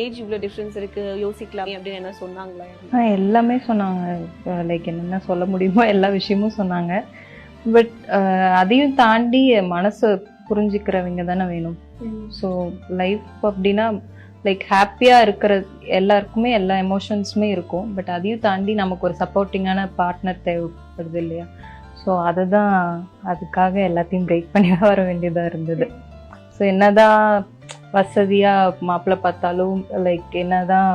Age இவ்வளோ difference இருக்கு யோசிக்கலாம் அப்படின்னு என்ன சொன்னாங்களா? ஆ எல்லாமே சொன்னாங்க. லைக் என்னென்ன சொல்ல முடியுமோ எல்லா விஷயமும் சொன்னாங்க. பட் அதையும் தாண்டி மனசை புரிஞ்சுக்கிறவங்க தானே வேணும். ஸோ லைஃப் அப்படின்னா லைக் ஹாப்பியாக இருக்கிற எல்லாருக்குமே எல்லா எமோஷன்ஸுமே இருக்கும். பட் அதையும் தாண்டி நமக்கு ஒரு சப்போர்ட்டிங்கான பார்ட்னர் தேவைப்படுது இல்லையா? ஸோ அதை தான் அதுக்காக எல்லாத்தையும் பிரேக் பண்ணி வர வேண்டியதாக இருந்தது. ஸோ என்னதான் வசதியாக மாப்பிள்ளை பார்த்தாலும் லைக் என்னதான்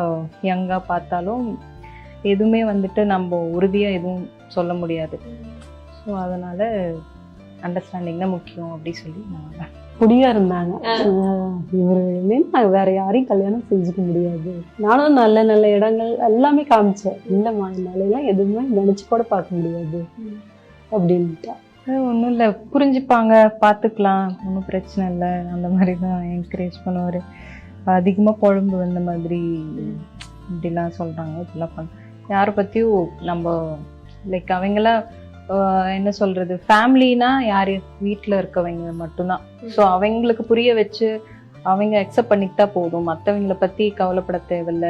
யங்காக பார்த்தாலும் எதுவுமே வந்துட்டு நம்ம உறுதியாக எதுவும் சொல்ல முடியாது. ஸோ அதனால் அண்டர்ஸ்டாண்டிங் தான் முக்கியம் அப்படி சொல்லி நான் குடியா இருந்தாங்க. இவருமே நான் வேற யாரையும் கல்யாணம் செஞ்சுக்க முடியாது. நானும் நல்ல நல்ல இடங்கள் எல்லாமே காமிச்சேன். இல்லைம்மா என்னாலலாம் எதுவுமே நினைச்சு கூட பார்க்க முடியாது. அப்படின்ட்டா. ஒன்றும் இல்லை. புரிஞ்சுப்பாங்க. பார்த்துக்கலாம் ஒன்றும் பிரச்சனை இல்லை. அந்த மாதிரி தான் என்கரேஜ் பண்ணுவார் அதிகமாக குழம்பு வந்த மாதிரி இப்படிலாம் சொல்கிறாங்க இப்படிலாம் பண்ண யாரை பற்றியும் நம்ம லைக் அவங்களாம் என்ன சொல்கிறது ஃபேமிலினா யார் வீட்டில் இருக்கவங்க மட்டும்தான். ஸோ அவங்களுக்கு புரிய வச்சு அவங்க அக்செப்ட் பண்ணிக்கிட்டா போதும். மற்றவங்கள பற்றி கவலைப்பட தேவையில்ல.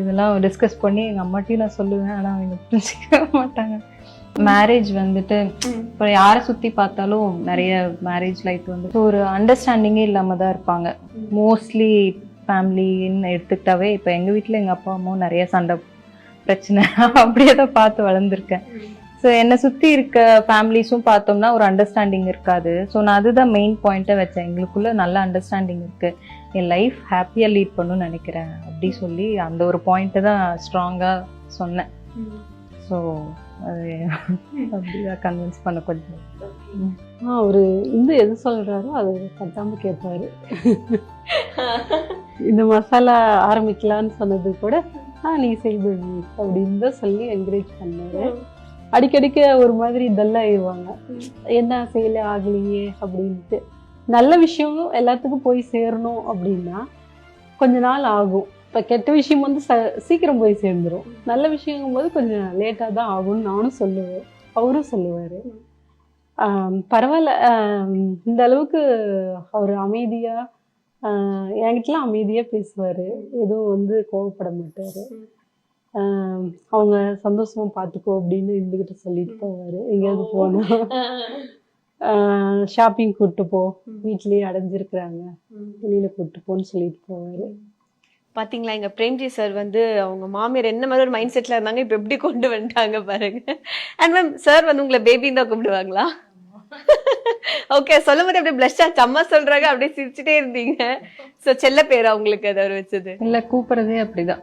இதெல்லாம் டிஸ்கஸ் பண்ணி எங்கள் அம்மாட்டையும் நான் சொல்லுவேன். ஆனால் அவங்க புரிஞ்சுக்க மாட்டாங்க. மேரேஜ் வந்துட்டு இப்போ யாரை சுற்றி பார்த்தாலும் நிறைய மேரேஜ் லைஃப் வந்து ஒரு அண்டர்ஸ்டாண்டிங்கே இல்லாமல் தான் இருப்பாங்க மோஸ்ட்லி ஃபேமிலின்னு எடுத்துக்கிட்டாவே இப்போ எங்கள் வீட்டில் எங்கள் அப்பா அம்மாவும் நிறைய சண்டை பிரச்சனை அப்படியே தான் பார்த்து வளர்ந்துருக்கேன். ஸோ என்னை சுற்றி இருக்க ஃபேமிலிஸும் பார்த்தோம்னா ஒரு அண்டர்ஸ்டாண்டிங் இருக்காது. ஸோ நான் அதுதான் மெயின் பாயிண்ட்டை வச்சேன். எங்களுக்குள்ள நல்ல அண்டர்ஸ்டாண்டிங் இருக்கு. என் லைஃப் ஹாப்பியாக லீட் பண்ணணும்னு நினைக்கிறேன். அப்படி சொல்லி அந்த ஒரு பாயிண்ட்டை தான் ஸ்ட்ராங்காக சொன்னேன். ஸோ அது அப்படிதான் கன்வின்ஸ் பண்ண கொஞ்சம். ஆ அவரு இந்த எது சொல்றாரோ அதை கட்டாம கேட்பாரு இந்த மசாலா ஆரம்பிக்கலான்னு சொன்னது கூட ஆ நீ செய்து அப்படின்னு தான் சொல்லி என்கரேஜ் பண்ணாரு. அடிக்கடிக்க ஒரு மாதிரி டல்லாயிடுவாங்க என்ன செய்யல ஆகலையே அப்படின்ட்டு. நல்ல விஷயம் எல்லாத்துக்கும் போய் சேரணும் அப்படின்னா கொஞ்ச நாள் ஆகும். இப்போ கெட்ட விஷயம் வந்து ச சீக்கிரம் போய் சேர்ந்துரும். நல்ல விஷயங்கும் போது கொஞ்சம் லேட்டாக தான் ஆகும்னு நானும் சொல்லுவேன். அவரும் சொல்லுவார். பரவாயில்ல. இந்த அளவுக்கு அவர் அமைதியாக என்கிட்டலாம் அமைதியாக பேசுவார். எதுவும் வந்து கோவப்பட மாட்டார். அவங்க சந்தோஷமா பார்த்துக்கோ அப்படின்னு இருந்துகிட்ட சொல்லிட்டு போவார். எங்கேயாவது போனால் ஷாப்பிங் கூப்பிட்டு போ. வீட்லயே அடைஞ்சிருக்கிறாங்க. வெளியில கூப்பிட்டு போன்னு சொல்லிட்டு போவாரு. பாத்தீங்களா எங்க பிரேம்ஜி சார் வந்து அவங்க மாமியார் என்ன மாதிரி ஒரு மைண்ட் செட்ல இருந்தாங்க இப்ப எப்படி கொண்டு வந்துட்டாங்க பாருங்க. அண்ட் மேம் சார் வந்து உங்களை பேபின்னு தான் கூப்பிடுவாங்களா? ஓகே சொல்லும் போது அப்படியே பிளஷ் ஆச்சு அம்மா சொல்றாங்க அப்படியே சிரிச்சுட்டே இருந்தீங்க. சோ செல்ல பேரா உங்களுக்கு அதை அவர் வச்சது? இல்லை கூப்பிட்றதே அப்படிதான்.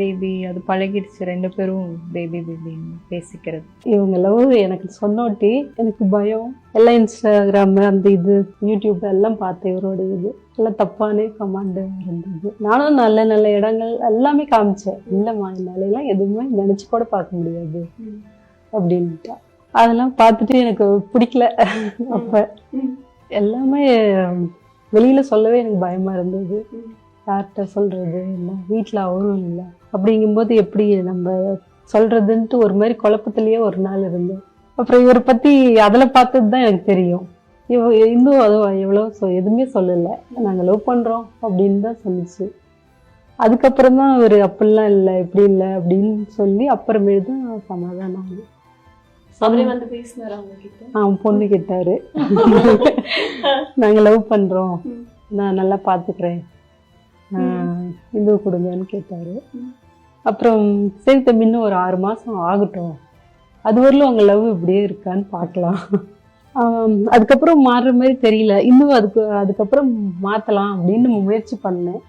பேபி அது பழகிடுச்சு ரெண்டு பேரும் பேபி பேபி பேசிக்கிறது. இவங்க லவ் எனக்கு சொன்னோட்டி எனக்கு பயம். எல்லாம் இன்ஸ்டாகிராம் அந்த இது யூடியூப் எல்லாம் பார்த்தேன் இவரோட இது. எல்லாம் தப்பானே கமாண்டு இருந்தது. நானும் நல்ல நல்ல இடங்கள் எல்லாமே காமிச்சேன். இல்லைம்மா என்னாலலாம் எதுவுமே நினைச்சு கூட பார்க்க முடியாது. அப்படின்ட்டா. அதெல்லாம் பார்த்துட்டு எனக்கு பிடிக்கல. அப்ப எல்லாமே வெளியில சொல்லவே எனக்கு பயமா இருந்தது. யார்கிட்ட சொல்றது இல்லை வீட்டில் அவரும் இல்லை. அப்படிங்கும்போது எப்படி நம்ம சொல்றதுன்ட்டு ஒரு மாதிரி குழப்பத்திலேயே ஒரு நாள் இருந்தேன் அப்புறம் இவரை பத்தி அதில் பார்த்தது தான் எனக்கு தெரியும். இவ இன்னும் அதுவும் எவ்வளோ சொ எதுவுமே சொல்லலை. நாங்கள் லவ் பண்ணுறோம் அப்படின்னு தான் சொன்னிச்சு. அதுக்கப்புறம் தான் அவர் அப்படிலாம் இல்லை இப்படி இல்லை அப்படின்னு சொல்லி அப்புறமேல் தான் சமாதானம் ஆகும் அவரே வந்து பேசினாரு அவங்க கிட்ட அவன் பொண்ணு கேட்டாரு. நாங்க லவ் பண்றோம். நான் நல்லா பாத்துக்கிறேன். இது கொடுங்கன்னு கேட்டாரு. அப்புறம் சரி தம்பி இன்னும் ஒரு ஆறு மாசம் ஆகட்டும். அது வரலும் உங்க லவ் இப்படியே இருக்கான்னு பார்க்கலாம் அதுக்கப்புறம் மாறுற மாதிரி தெரியல. இன்னும் அதுக்கு அதுக்கப்புறம் மாத்தலாம் அப்படின்னு முயற்சி பண்ணேன்.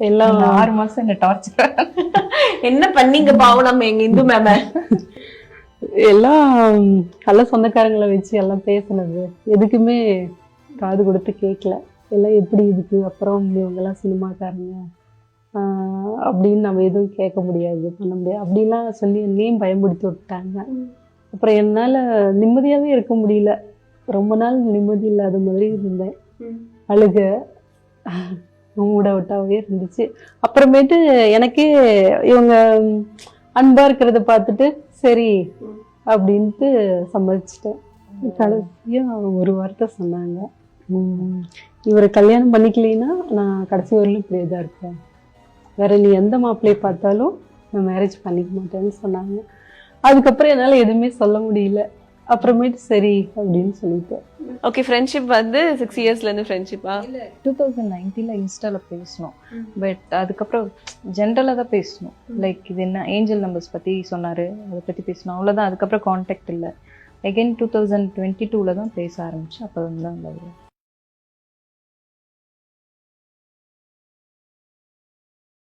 எல்லாம் ஆறு மாசம் என்ன டார்ச்சர் என்ன பண்ணீங்க பாவம் நம்ம எங்க இந்து மேம? எல்லாம் நல்ல சொந்தக்காரங்களை வச்சு எல்லாம் பேசுனது. எதுக்குமே காது கொடுத்து கேட்கல. எல்லாம் எப்படி இதுக்கு அப்புறம் இவங்கெல்லாம் சினிமாக்காரங்க? அப்படின்னு நம்ம எதுவும் கேட்க முடியாது பண்ண முடியாது. அப்படிலாம் சொல்லி என்னையும் பயமுடுத்தி விட்டாங்க. அப்புறம் என்னால் நிம்மதியாகவே இருக்க முடியல. ரொம்ப நாள் நிம்மதி இல்லாத மாதிரி இருந்தேன். அழுக மூட விட்டாவே இருந்துச்சு. அப்புறமேட்டு எனக்கே இவங்க அன்பா இருக்கிறத பார்த்துட்டு சரி அப்படின்ட்டு சம்மதிச்சிட்டேன். கடைசியா ஒரு வார்த்தை சொன்னாங்க. இவரை கல்யாணம் பண்ணிக்கலைன்னா நான் கடைசி வரலும் இப்படியே தான் இருப்பேன். வேற நீ எந்த மாப்பிள்ளையை பார்த்தாலும் நான் மேரேஜ் பண்ணிக்க மாட்டேன்னு சொன்னாங்க. அதுக்கப்புறம் என்னால் எதுவுமே சொல்ல முடியல. அப்புறமேட்டு சரி அப்படின்னு சொல்லிட்டு. ஓகே ஃப்ரெண்ட்ஷிப் வந்து சிக்ஸ் இயர்ஸ்ல இருந்து ஃப்ரெண்ட்ஷிப்பா டூ தௌசண்ட் நைன்டீனில் இன்ஸ்டாவில் பேசினோம். பட் அதுக்கப்புறம் ஜென்ரலாக தான் பேசணும் லைக் இது என்ன ஏஞ்சல் நம்பர்ஸ் பற்றி சொன்னார் அதை பற்றி பேசணும் அவ்வளோதான் அதுக்கப்புறம் காண்டாக்ட் இல்லை. அகைன் டூ தௌசண்ட் டுவெண்ட்டி டூவில் தான் பேச ஆரம்பிச்சு அப்போ வந்து தான்.